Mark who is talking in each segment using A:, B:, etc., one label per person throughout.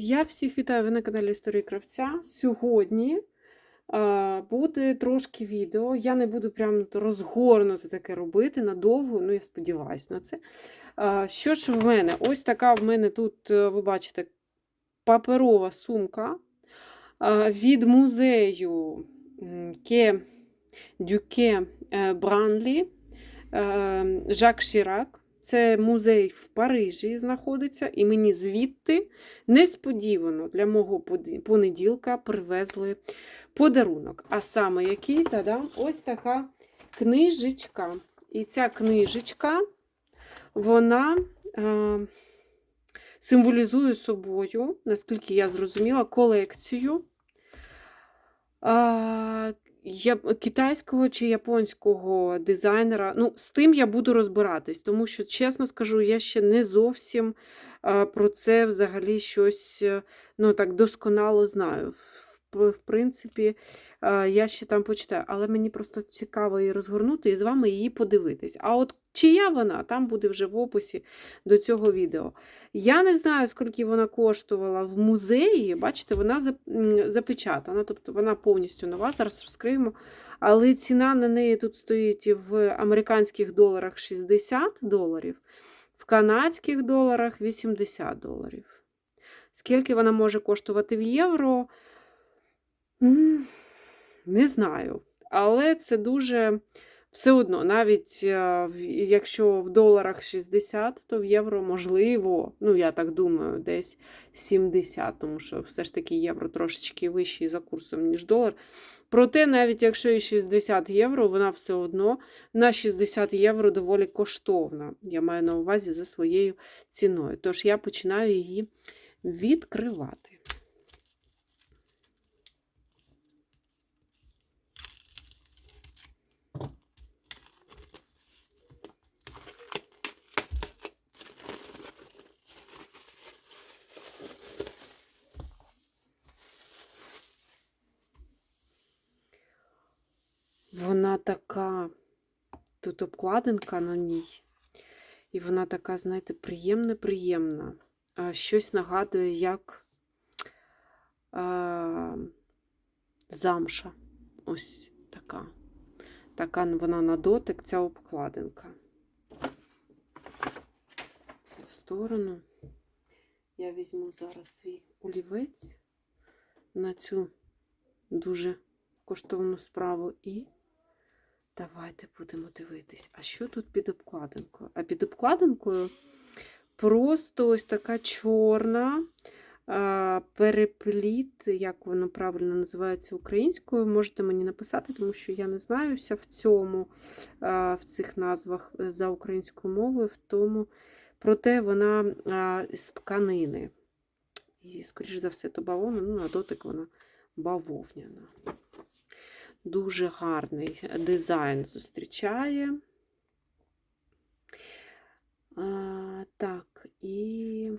A: Я всіх вітаю ви на каналі Історії Кравця. Сьогодні а, буде трошки відео. Я не буду прямо то розгорнути таке робити надовго, ну я сподіваюся на це. А, що ж в мене? Ось така в мене тут, е, ви бачите, паперова сумка а, від музею Ке Дюке е, Бранлі е, Жак Шірак. Це музей в Парижі знаходиться, і мені звідти несподівано для мого понеділка привезли подарунок. А саме який та-дам, ось така книжечка. І ця книжечка, вона е, символізує собою, наскільки я зрозуміла, колекцію китайського чи японського дизайнера. Ну, з тим я буду розбиратись, тому що, чесно скажу, я ще не зовсім про це взагалі щось е, ну, так досконало знаю. В, принципі, я ще там почитаю, але мені просто цікаво її розгорнути і з вами її подивитись. А от чия вона, там буде вже в описі до цього відео. Я не знаю, скільки вона коштувала в музеї. Бачите, вона запечатана, тобто вона повністю нова. Зараз розкриємо. Але ціна на неї тут стоїть в американських доларах 60 доларів, в канадських доларах 80 доларів. Скільки вона може коштувати в євро? Не знаю. Але це дуже все одно, навіть е, якщо в доларах 60, то в євро можливо, ну я так думаю, десь 70, тому що все ж таки євро трошечки вищий за курсом, ніж долар. Проте, навіть якщо і 60 євро, вона все одно на 60 євро доволі коштовна. Я маю на увазі за своєю ціною. Тож я починаю її відкривати. Вона така, тут обкладинка на ній, і вона така, знаєте, приємна-приємна. Щось нагадує, як а, замша. Ось така. Така вона на дотик, ця обкладинка. Це в сторону. Я візьму зараз свій олівець на цю дуже коштовну справу і давайте будемо дивитись. А що тут під обкладинкою? А під обкладинкою просто ось така чорна перепліт, як воно правильно називається українською. Можете мені написати, тому що я не знаюся в цьому, в цих назвах за українською мовою, в тому, проте вона з тканини. І, скоріш за все, то бавовна, ну, на дотик вона бавовняна. Дуже гарний дизайн зустрічає. А, так, і.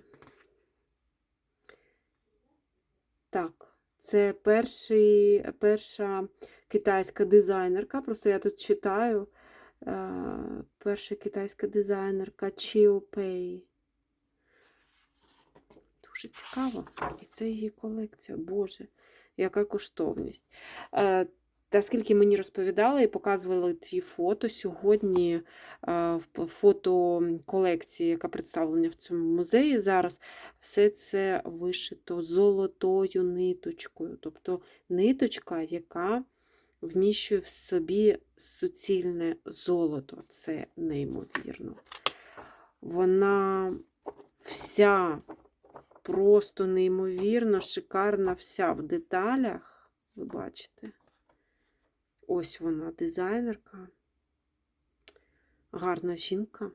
A: Так, це перший, перша китайська дизайнерка. Просто я тут читаю. А, перша китайська дизайнерка Чіо Пей. Дуже цікаво. І це її колекція. Боже, яка коштовність. Е, Та скільки мені розповідали і показували ті фото сьогодні, в фото колекції, яка представлена в цьому музеї зараз, все це вишито золотою ниточкою. Тобто ниточка, яка вміщує в собі суцільне золото. Це неймовірно. Вона вся просто неймовірно шикарна вся в деталях. Ви бачите? Ось вона, дизайнерка. Гарна жінка.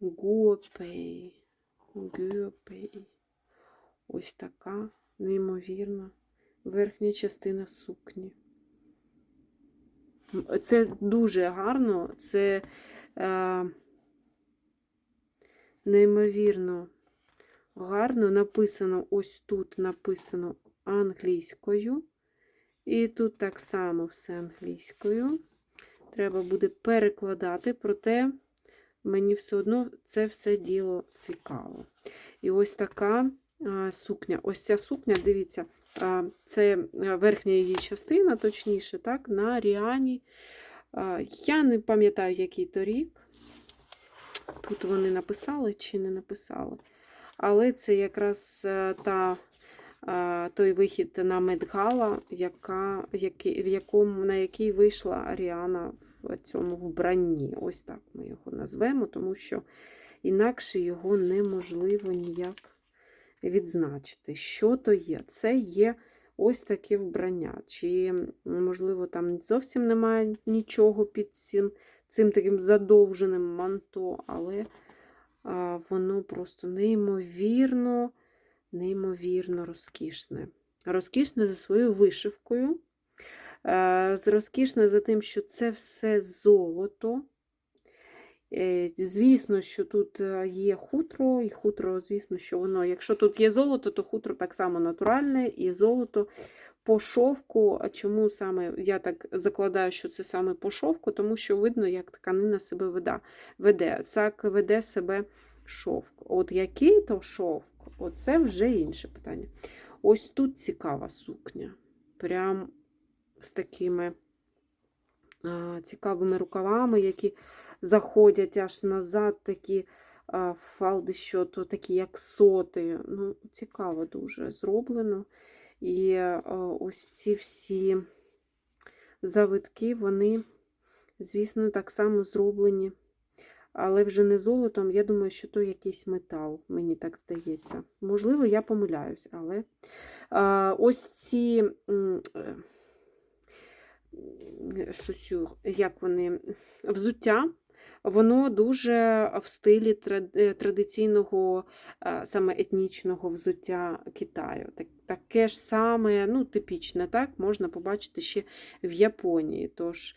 A: Гуопей. Гуопей. Ось така неймовірна верхня частина сукні. Це дуже гарно. Це. Е, неймовірно гарно написано, ось тут написано англійською. І тут так само все англійською. Треба буде перекладати, проте мені все одно це все діло цікаво. І ось така а, сукня. Ось ця сукня, дивіться, а, це верхня її частина, точніше, так, на Ріані. А, Я не пам'ятаю, який то рік. Тут вони написали чи не написали. Але це якраз е, та, той вихід на Медгала, яка, який, в якому, на який вийшла Аріана в цьому вбранні. Ось так ми його назвемо, тому що інакше його неможливо ніяк відзначити. Що то є? Це є ось таке вбрання. Чи, можливо, там зовсім немає нічого під цим, цим таким задовженим манто, але воно просто неймовірно, неймовірно розкішне. Розкішне за своєю вишивкою. Е, Розкішне за тим, що це все золото. Е, Звісно, що тут е, є хутро, і хутро, звісно, що воно, якщо тут є золото, то хутро так само натуральне, і золото по шовку. А чому саме я так закладаю, що це саме по шовку? Тому що видно, як тканина себе веде. веде. Так веде себе шовк. От який то шовк, оце вже інше питання. Ось тут цікава сукня. Прям з такими а, цікавими рукавами, які заходять аж назад, такі а, фалди, що то такі, як соти. Ну, цікаво дуже зроблено. І а, ось ці всі завитки, вони, звісно, так само зроблені. Але вже не золотом, я думаю, що то якийсь метал, мені так здається. Можливо, я помиляюсь, але ось ці м, е, як вони, взуття, воно дуже в стилі е, традиційного, саме етнічного взуття Китаю. Таке ж саме, ну, типічне, так, можна побачити ще в Японії. Тож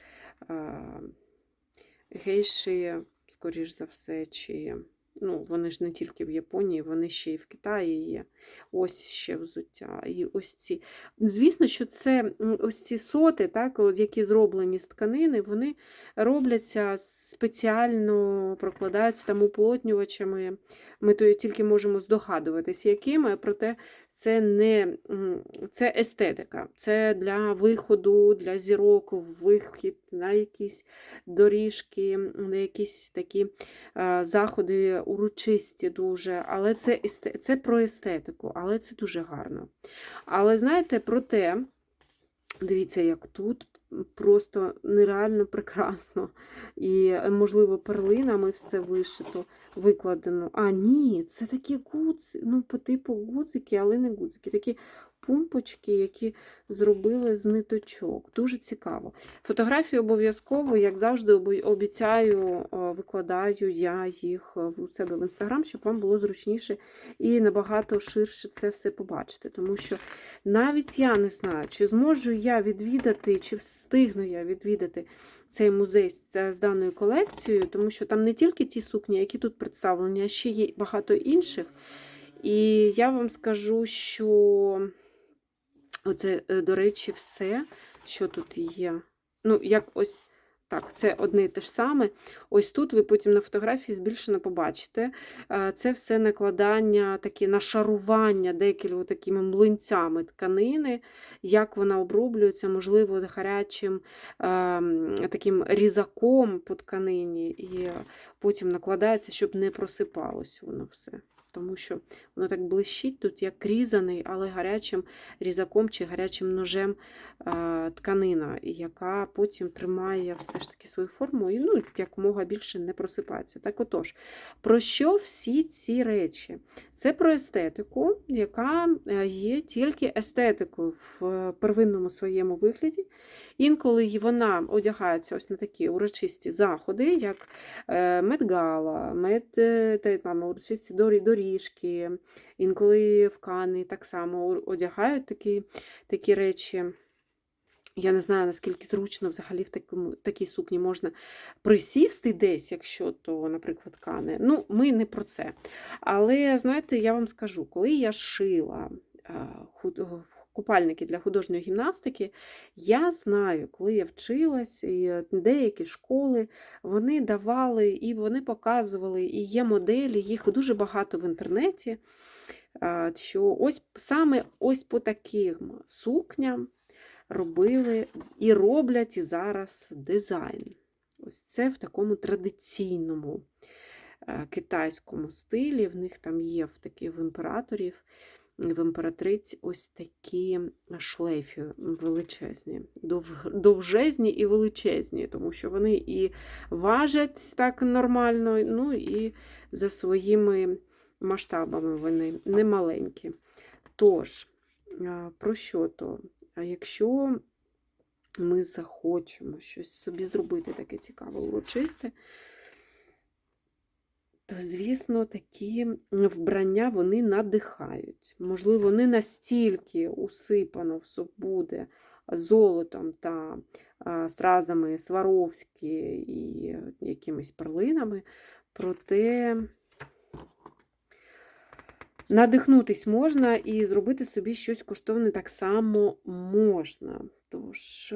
A: гейші, скоріш за все, чи ну, вони ж не тільки в Японії, вони ще й в Китаї є. Ось ще взуття. І ось ці. Звісно, що це ось ці соти, так, які зроблені з тканини, вони робляться спеціально, прокладаються там уплотнювачами. Ми то тільки можемо здогадуватись, якими, проте це не це естетика, це для виходу, для зірок, вихід на якісь доріжки, на якісь такі е, заходи урочисті дуже. Але це, це про естетику, але це дуже гарно. Але знаєте, проте, дивіться, як тут просто нереально прекрасно. І, можливо, перлинами все вишито, викладено. А, ні, це такі гудзи, ну, по типу гудзики, але не гудзики. Такі пумпочки, які зробили з ниточок. Дуже цікаво. Фотографії обов'язково, як завжди, обіцяю, е, викладаю я їх е, у себе в інстаграм, щоб вам було зручніше і набагато ширше це все побачити. Тому що навіть я не знаю, чи зможу я відвідати, чи встигну я відвідати цей музей з, з даною колекцією, тому що там не тільки ті сукні, які тут представлені, а ще є багато інших. І я вам скажу, що оце, е, до речі, все, що тут є. Ну, як ось так, це одне і те ж саме. Ось тут ви потім на фотографії збільшено побачите. Е, Це все накладання, такі нашарування декілька такими млинцями тканини, як вона оброблюється, можливо, гарячим ем, таким різаком по тканині, і потім накладається, щоб не просипалось воно все. Тому що воно так блищить тут, як різаний, але гарячим різаком чи гарячим ножем тканина, яка потім тримає все ж таки свою форму і ну, якомога більше не просипається. Так отож, про що всі ці речі? Це про естетику, яка е, є тільки естетикою в е, первинному своєму вигляді. Інколи вона одягається ось на такі урочисті заходи, як е, медгала, мед, та, там, урочисті дорі- доріжки, інколи Кани так само одягають такі, такі речі. Я не знаю, наскільки зручно взагалі в такому, такій сукні можна присісти десь, якщо то, наприклад, кане. Ну, ми не про це. Але знаєте, я вам скажу, коли я шила, купальники для художньої гімнастики. Я знаю, коли я вчилась, і е, деякі школи вони давали і вони показували, і є моделі, їх дуже багато в інтернеті. Що ось саме ось по таким сукням робили і роблять і зараз дизайн. Ось це в такому традиційному е, китайському стилі. В них там є в таких в імператорів, в імператриць ось такі шлейфи величезні, дов- довжезні і величезні, тому що вони і важать так нормально, ну і за своїми масштабами вони немаленькі. Тож, про що то? А якщо ми захочемо щось собі зробити таке цікаве, урочисте, то, звісно, такі вбрання вони надихають. Можливо, не настільки усипано все буде золотом та стразами Сваровські і якимись перлинами, проте надихнутись можна і зробити собі щось коштовне так само можна. Тож,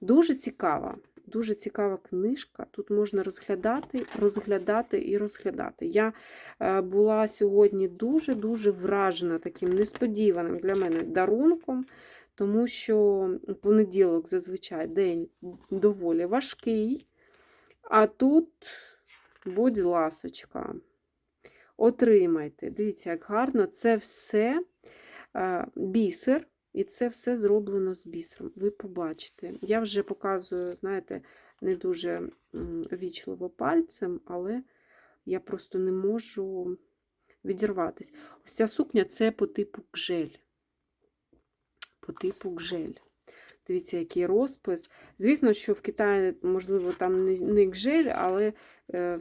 A: дуже цікава, дуже цікава книжка. Тут можна розглядати, розглядати і розглядати. Я е, була сьогодні дуже-дуже вражена таким несподіваним для мене дарунком, тому що понеділок зазвичай день доволі важкий. А тут, будь ласочка, отримайте. Дивіться, як гарно, це все е, бісер. І це все зроблено з бісером. Ви побачите. Я вже показую, знаєте, не дуже вічливо пальцем, але я просто не можу відірватися. Ось ця сукня це по типу гжель. По типу гжель. Дивіться, який розпис. Звісно, що в Китаї, можливо, там не, гжель, але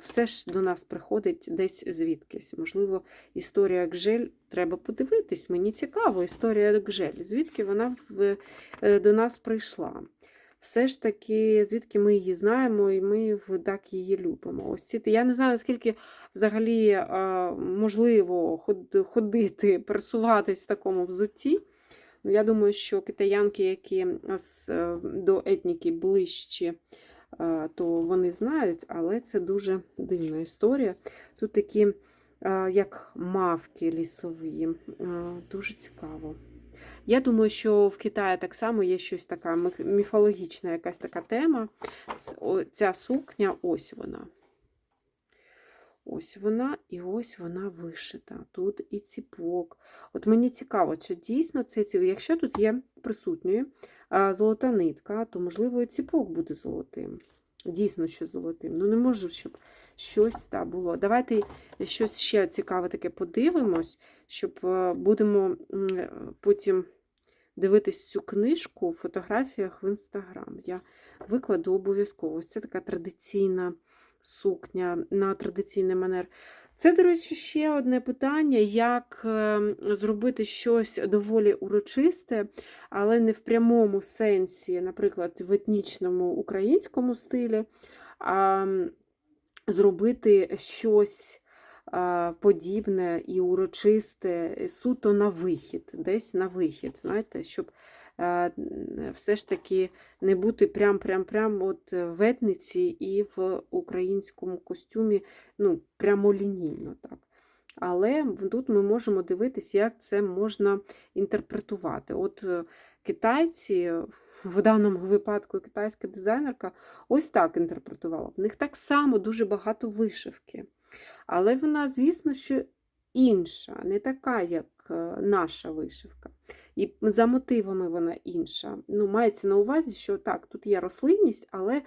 A: все ж до нас приходить десь звідкись. Можливо, історія гжель треба подивитись. Мені цікаво, історія гжель. Звідки вона в, е, до нас прийшла. Все ж таки, звідки ми її знаємо, і ми так її любимо. Ось ці, я не знаю, наскільки взагалі е, можливо ходити, пересуватись в такому взутті. Ну, Я думаю, що китаянки, які е, до етніки ближчі, е, то вони знають, але це дуже дивна історія. Тут такі, е, як мавки лісові, е, дуже цікаво. Я думаю, що в Китаї так само є щось така міфологічна якась така тема. Ця сукня, ось вона. Ось вона і ось вона вишита. Тут і ціпок. От мені цікаво, чи дійсно це ці... Якщо тут є присутньою золота нитка, то, можливо, і ціпок буде золотим. Дійсно, що золотим. Ну, не може, щоб щось та було. Давайте щось ще цікаве таке подивимось, щоб е, будемо е, потім дивитись цю книжку в фотографіях в інстаграм. Я викладу обов'язково. Це така традиційна сукня на традиційний манер. Це, до речі, ще одне питання: як е, зробити щось доволі урочисте, але не в прямому сенсі, наприклад, в етнічному українському стилі, а зробити щось подібне і урочисте суто на вихід, десь на вихід, знаєте, щоб все ж таки не бути прям-прям-прям от в етниці і в українському костюмі, ну, прямолінійно так. Але тут ми можемо дивитися, як це можна інтерпретувати. От е, китайці, в даному випадку китайська дизайнерка, ось так інтерпретувала. В них так само дуже багато вишивки. Але вона, звісно, що інша, не така, як е, наша вишивка. І за мотивами вона інша. Ну, Мається на увазі, що так, тут є рослинність, але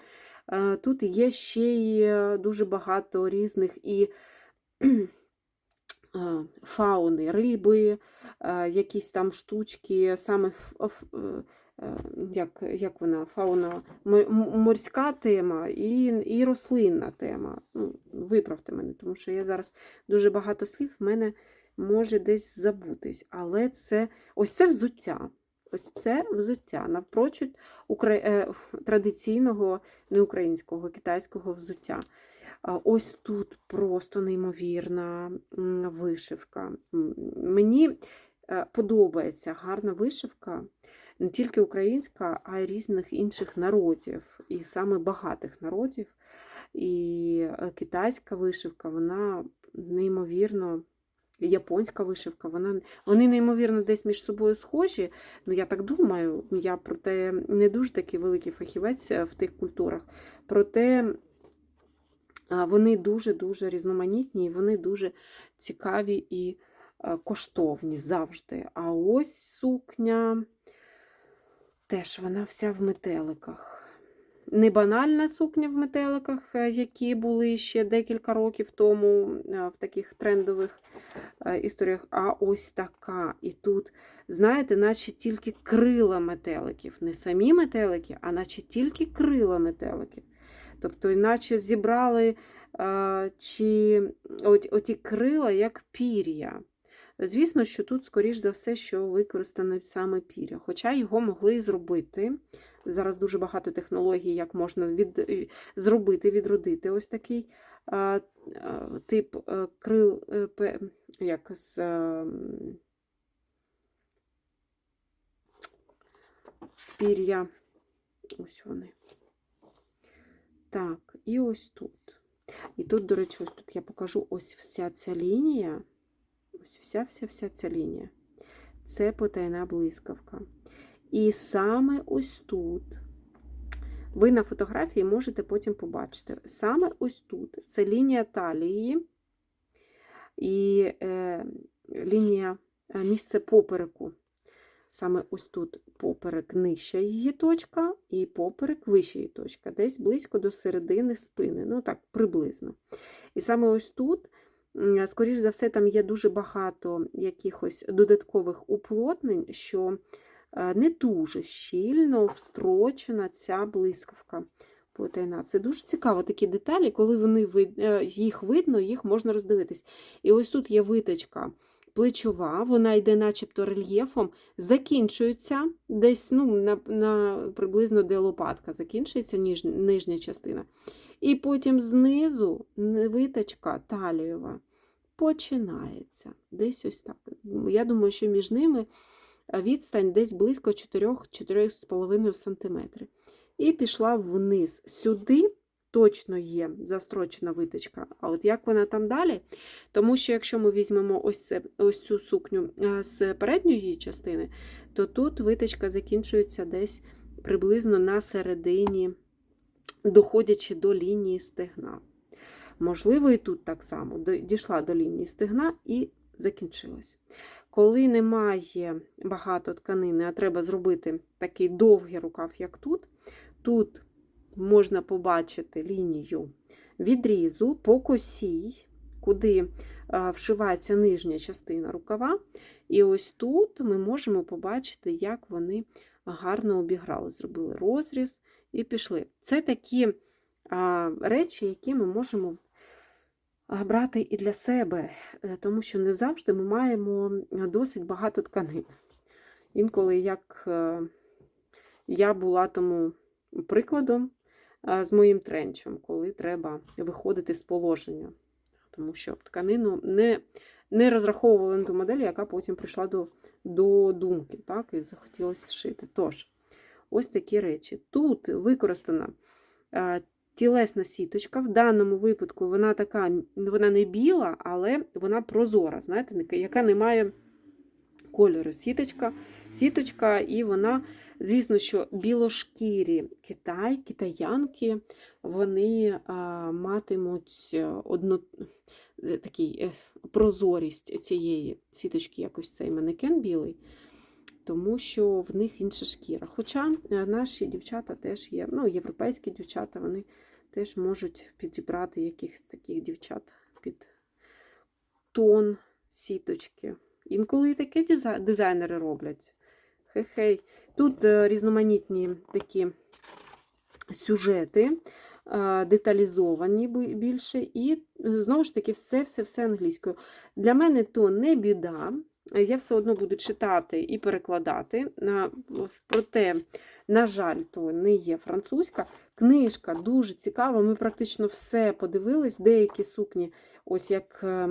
A: е, тут є ще й е, дуже багато різних і е, фауни, риби, якісь там штучки, саме як, як вона, фауна, морська тема і, і рослинна тема. Ну, виправте мене, тому що я зараз дуже багато слів в мене може десь забутись. Але це ось це взуття. Ось це взуття напрочуд укра... е, традиційного не українського, китайського взуття. Ось тут просто неймовірна вишивка. Мені е, подобається гарна вишивка, не тільки українська, а й різних інших народів, і саме багатих народів. І е, китайська вишивка, вона неймовірно, японська вишивка, вона, вони неймовірно десь між собою схожі. Ну, я так думаю, я проте не дуже такий великий фахівець е, в тих культурах. Проте вони дуже-дуже різноманітні, і вони дуже цікаві і е, коштовні завжди. А ось сукня теж вона вся в метеликах. Не банальна сукня в метеликах, е, які були ще декілька років тому е, в таких трендових е, історіях, а ось така. І тут, знаєте, наче тільки крила метеликів. Не самі метелики, а наче тільки крила метеликів. Тобто, іначе зібрали чи от, оті крила як пір'я. Звісно, що тут, скоріш за все, що використане саме пір'я, хоча його могли зробити. Зараз дуже багато технологій, як можна від, е, зробити, відродити ось такий а, а, тип а, крил, е, пе- як з, а, м, пір'я. Ось вони. Так, і ось тут. І тут, до речі, ось тут я покажу ось вся ця лінія. Ось вся-вся-вся ця лінія. Це потайна блискавка. І саме ось тут, ви на фотографії можете потім побачити. Саме ось тут це лінія талії і е, лінія е, місце попереку. Саме ось тут поперек нижча її точка, і поперек вища її точка, десь близько до середини спини. Ну так, приблизно. І саме ось тут, скоріш за все, там є дуже багато якихось додаткових уплотнень, що не дуже щільно встрочена ця блискавка. Потайна. Це дуже цікаво такі деталі, коли вони е, їх видно, їх можна роздивитись. І ось тут є виточка плечова, вона йде начебто рельєфом, закінчується десь ну, на, на приблизно де лопатка, закінчується ніж, нижня частина. І потім знизу виточка талієва починається. Десь ось так. Я думаю, що між ними е, відстань десь близько 4-4,5 см. І пішла вниз. Сюди точно є застрочена виточка. А от як вона там далі? Тому що якщо ми візьмемо ось, це, ось цю сукню е, з передньої частини, то тут виточка закінчується десь приблизно на середині, доходячи до лінії стегна. Можливо, і тут так само дійшла до лінії стегна і закінчилась. Коли немає багато тканини, а треба зробити такий довгий рукав, як тут, тут можна побачити лінію відрізу по косій, куди вшивається нижня частина рукава. І ось тут ми можемо побачити, як вони гарно обіграли, зробили розріз і пішли. Це такі речі, які ми можемо брати і для себе, е, тому що не завжди ми маємо досить багато тканин. Інколи, як е, я була тому прикладом з моїм тренчем, коли треба виходити з положення, тому що тканину не, не розраховували на ту модель, яка потім прийшла до, до думки, так, і захотілося зшити. Тож, ось такі речі. Тут використана тілесна сіточка. В даному випадку вона така, вона не біла, але вона прозора, знаєте, яка не має кольору. Сіточка, сіточка, і вона, звісно, що білошкірі Китай, китаянки, вони а, матимуть е, одну е, такий е, прозорість цієї сіточки, якось цей манекен білий. Тому що в них інша шкіра. Хоча наші дівчата теж є, ну, європейські дівчата, вони теж можуть підібрати якихось таких дівчат під тон сіточки. Інколи і таке дизайнери роблять. Хе-хей. Тут е, різноманітні такі сюжети, е, деталізовані більше, і е, знову ж таки, все-все-все англійською. Для мене то не біда. Я все одно буду читати і перекладати. Проте, на жаль, то не є французька. Книжка дуже цікава. Ми практично все подивились. Деякі сукні, ось як е,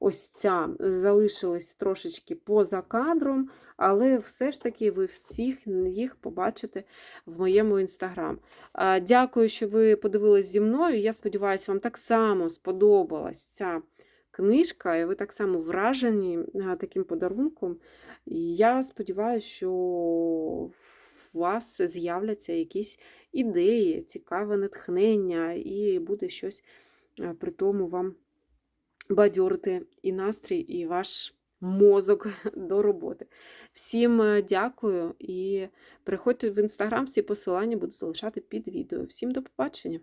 A: ось ця залишилась трошечки поза кадром, але все ж таки ви всіх їх побачите в моєму інстаграм. Е, Дякую, що ви подивились зі мною. Я сподіваюся, вам так само сподобалась ця книжка, і ви так само вражені е, таким подарунком. Я сподіваюся, що вас з'являться якісь ідеї, цікаве натхнення, і буде щось е, при тому вам бадьорити і настрій, і ваш мозок до роботи. Всім е, дякую і приходьте в інстаграм, всі посилання буду залишати під відео. Всім до побачення!